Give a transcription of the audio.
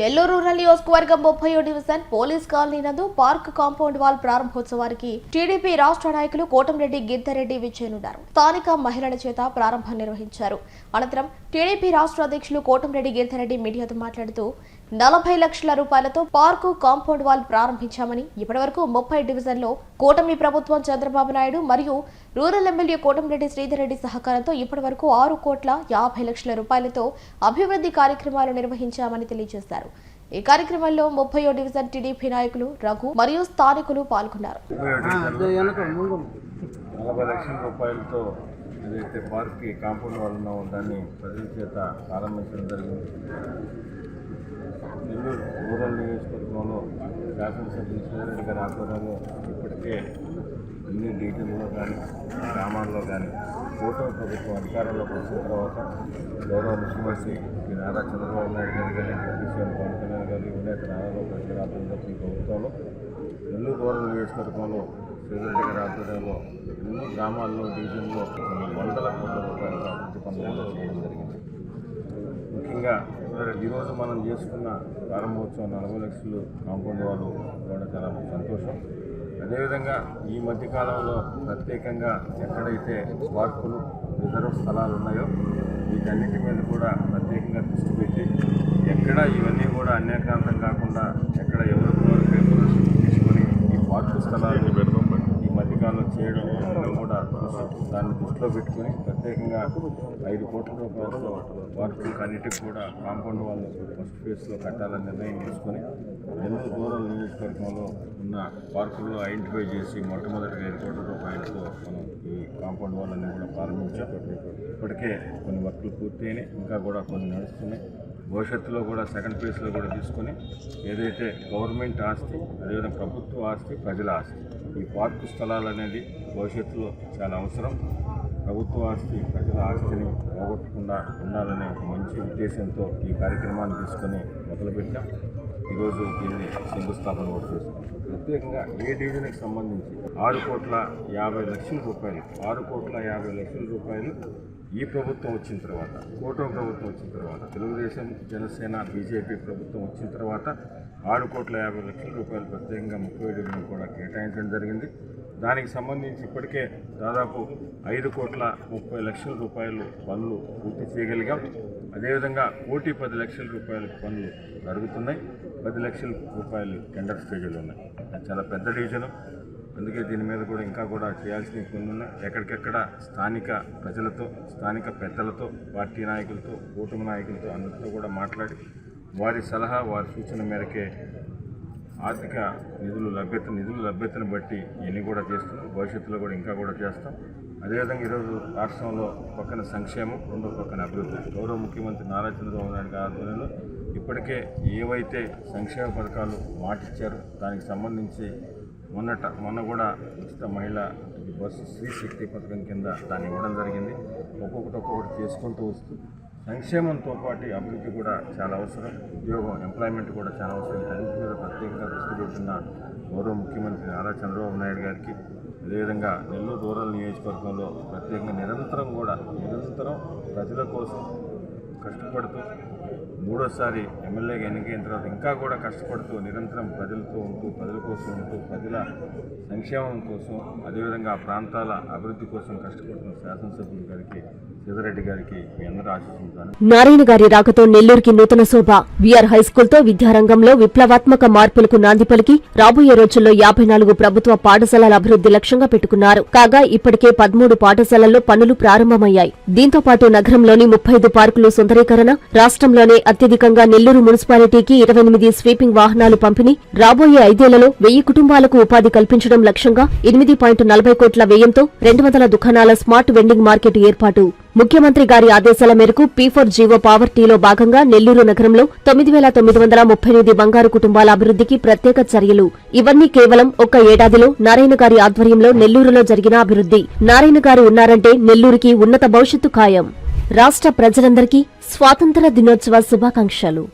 Nellore rural నియోజకవర్గం ముప్పై division police colony నందు పార్క్ కాంపౌండ్ వాల్ ప్రారంభోత్సవానికి టీడీపీ రాష్ట్ర నాయకులు కోటంరెడ్డి గిద్దరెడ్డి విజయనున్నారు స్థానిక మహిళల చేత ప్రారంభం నిర్వహించారు. అనంతరం టీడీపీ రాష్ట్ర అధ్యక్షులు కోటంరెడ్డి గిద్దరెడ్డి మీడియాతో మాట్లాడుతూ నలభై లక్షల రూపాయలతో పార్కు కాంపౌండ్ వాల్ ప్రారంభించామని ఇప్పటివరకు ముప్పై డివిజన్లో కూటమి ప్రభుత్వం చంద్రబాబు నాయుడు మరియు రూరల్ ఎమ్మెల్యే కోటంరెడ్డి శ్రీధర్ రెడ్డి సహకారంతో ఇప్పటివరకు ఆరు కోట్ల యాభై లక్షల రూపాయలతో అభివృద్ధి కార్యక్రమాలు నిర్వహించామని తెలియజేశారు. ఈ కార్యక్రమంలో ముప్పై డివిజన్ టీడీపీ నాయకులు రఘు మరియు స్థానికులు పాల్గొన్నారు. నలభై లక్షల రూపాయలతో ఏదైతే పార్క్కి కాంపౌండ్ వాళ్ళు దాన్ని ప్రజల చేత ప్రారంభించడం జరిగింది. నెల్లూరు రూరల్ నియోజకవర్గంలో శాసనసభ్యులు శ్రీరెడ్డి గారి ఆధ్వర్యంలో ఇప్పటికే అన్ని డీటెయిల్లో కానీ గ్రామాల్లో కానీ కూటమి ప్రభుత్వం అధికారంలోకి వచ్చిన తర్వాత గౌరవ ముఖ్యమంత్రి శ్రీ నారా చంద్రబాబు నాయుడు గారు కానీ డిప్యూటీ సీఎం పవన్ కళ్యాణ్ గారు ఉన్నత నారాలో ప్రజల ఆధ్వర్యంలో ఈ ప్రభుత్వంలో నెల్లూరు రూరల్ నియోజకవర్గంలో శ్రీరెడ్డి గారి ఆధ్వర్యంలో ఎన్నో గ్రామాల్లో డీజిల్లో వందల కోట్ల రూపాయల అభివృద్ధి పనులు చేయడం జరిగింది. ముఖ్యంగా మరి ఈరోజు మనం చేసుకున్న ప్రారంభోత్సవం నలభై లక్షలు కాంపౌండ్ వాళ్ళు కూడా చాలా సంతోషం. అదేవిధంగా ఈ మధ్యకాలంలో ప్రత్యేకంగా ఎక్కడైతే పార్కులు రిజర్వ్ స్థలాలు ఉన్నాయో వీటన్నిటి మీద కూడా ప్రత్యేకంగా దృష్టి పెట్టి ఎక్కడ ఇవన్నీ కూడా అన్యాక్రాంతం కాకుండా ఎక్కడ ఎవరు పేపర్లు తీసుకొని ఈ పార్కు స్థలాలు చేయడం అందరం కూడా దాన్ని దృష్టిలో పెట్టుకొని ప్రత్యేకంగా ఐదు కోట్ల రూపాయలతో వాటికి అన్నిటికి కూడా కాంపౌండ్ వాళ్ళు ఫస్ట్ ఫేజ్లో కట్టాలని నిర్ణయం తీసుకొని నెల్లూరు రూరల్ నియోజకవర్గంలో ఉన్న పార్కుల్లో ఐడెంటిఫై చేసి మొట్టమొదటిగా ఐదు కోట్ల రూపాయలతో మనం ఈ కాంపౌండ్ వాళ్ళని కూడా ప్రారంభించాం. ఇప్పటికే కొన్ని వర్కులు పూర్తయినాయి. ఇంకా కూడా కొన్ని నడుస్తున్నాయి. భవిష్యత్తులో కూడా సెకండ్ ఫేజ్లో కూడా తీసుకొని ఏదైతే గవర్నమెంట్ ఆస్తి అదేవిధంగా ప్రభుత్వ ఆస్తి ప్రజల ఆస్తి ఈ పార్కు స్థలాలు అనేది భవిష్యత్తులో చాలా అవసరం. ప్రభుత్వ ఆస్తి ప్రజల ఆస్తిని పోగొట్టకుండా ఉండాలనే ఒక మంచి ఉద్దేశంతో ఈ కార్యక్రమాన్ని తీసుకొని మొదలుపెట్టాం. ఈరోజు దీన్ని శంకుస్థాపన కూడా చేస్తాం ప్రత్యేకంగా ఏ డివిజన్కి సంబంధించి ఆరు కోట్ల యాభై లక్షల రూపాయలు ఆరు కోట్ల యాభై లక్షల రూపాయలు ఈ ప్రభుత్వం వచ్చిన తర్వాత కూటమి ప్రభుత్వం వచ్చిన తర్వాత తెలుగుదేశం జనసేన బీజేపీ ప్రభుత్వం వచ్చిన తర్వాత ఆరు కోట్ల యాభై లక్షల రూపాయలు ప్రత్యేకంగా ముప్పై ఏడు కూడా కేటాయించడం జరిగింది. దానికి సంబంధించి ఇప్పటికే దాదాపు ఐదు కోట్ల ముప్పై లక్షల రూపాయలు పనులు పూర్తి చేయగలిగాం. అదేవిధంగా కోటి పది లక్షల రూపాయల పనులు జరుగుతున్నాయి. పది లక్షల రూపాయలు టెండర్ స్టేజ్లో ఉన్నాయి. అది చాలా పెద్ద డివిజను. అందుకే దీని మీద కూడా ఇంకా కూడా చేయాల్సినవి కొన్ని ఉన్నాయి. ఎక్కడికెక్కడ స్థానిక ప్రజలతో స్థానిక పెద్దలతో పార్టీ నాయకులతో కూటమి నాయకులతో అందరితో కూడా మాట్లాడి వారి సలహా వారి సూచన మేరకే ఆర్థిక నిధులు లభ్యత నిధుల లభ్యతను బట్టి ఇవన్నీ కూడా చేస్తున్నాం. భవిష్యత్తులో కూడా ఇంకా కూడా చేస్తాం. అదేవిధంగా ఈరోజు రాష్ట్రంలో పక్కన సంక్షేమం రెండో పక్కన అభివృద్ధి. గౌరవ ముఖ్యమంత్రి నారా చంద్రబాబు నాయుడు ఆధ్వర్యంలో ఇప్పటికే ఏవైతే సంక్షేమ పథకాలు మాటిచ్చారో దానికి సంబంధించి మొన్నట మొన్న కూడా ఉచిత మహిళ బస్సు స్త్రీ శక్తి పథకం కింద దాన్ని ఇవ్వడం జరిగింది. ఒక్కొక్కటి ఒక్కొక్కటి చేసుకుంటూ వస్తూ సంక్షేమంతో పాటు అభివృద్ధి కూడా చాలా అవసరం. ఉద్యోగం ఎంప్లాయ్మెంట్ కూడా చాలా అవసరం. అభివృద్ధి మీద ప్రత్యేకంగా దృష్టి పెడుతున్న గౌరవ ముఖ్యమంత్రి నారా చంద్రబాబు నాయుడు గారికి అదేవిధంగా నెల్లూరు రూరల్ నియోజకవర్గంలో ప్రత్యేకంగా నిరంతరం కూడా నిరంతరం ప్రజల కోసం కష్టపడుతూ మూడోసారి ఎమ్మెల్యేగా ఎన్నికైన తర్వాత ఇంకా కూడా కష్టపడుతూ నిరంతరం ప్రజలతో ఉంటూ ప్రజల కోసం ఉంటూ ప్రజల సంక్షేమం కోసం అదేవిధంగా ఆ ప్రాంతాల అభివృద్ధి కోసం కష్టపడుతున్న శాసనసభ్యుల గారికి నారాయణ గారి రాకతో నెల్లూరుకి నూతన శోభ. విఆర్ హైస్కూల్తో విద్యారంగంలో విప్లవాత్మక మార్పులకు నాంది పలికి రాబోయే రోజుల్లో యాభై నాలుగు ప్రభుత్వ పాఠశాలల అభివృద్ధి లక్ష్యంగా పెట్టుకున్నారు. కాగా ఇప్పటికే పదమూడు పాఠశాలల్లో పనులు ప్రారంభమయ్యాయి. దీంతో పాటు నగరంలోని ముప్పై ఐదు పార్కులు సుందరీకరణ రాష్ట్రంలోనే అత్యధికంగా నెల్లూరు మున్సిపాలిటీకి ఇరవై ఎనిమిది స్వీపింగ్ వాహనాలు పంపిణీ రాబోయే ఐదేళ్ళలో వెయ్యి కుటుంబాలకు ఉపాధి కల్పించడం లక్ష్యంగా ఎనిమిది పాయింట్ నలభై కోట్ల వ్యయంతో రెండు వందల దుకాణాల స్మార్ట్ వెండింగ్ మార్కెట్ ఏర్పాటు. ముఖ్యమంత్రి గారి ఆదేశాల మేరకు పీ ఫోర్ జీవో పావర్టీలో భాగంగా నెల్లూరు నగరంలో తొమ్మిది వేల తొమ్మిది వందల ముప్పై ఎనిమిది బంగారు కుటుంబాల అభివృద్ధికి ప్రత్యేక చర్యలు. ఇవన్నీ కేవలం ఒక్క ఏడాదిలో నారాయణ గారి ఆధ్వర్యంలో నెల్లూరులో జరిగిన అభివృద్ధి. నారాయణ గారు ఉన్నారంటే నెల్లూరుకి ఉన్నత భవిష్యత్తు ఖాయం. రాష్ట్ర ప్రజలందరికీ స్వాతంత్ర దినోత్సవ శుభాకాంక్షలు.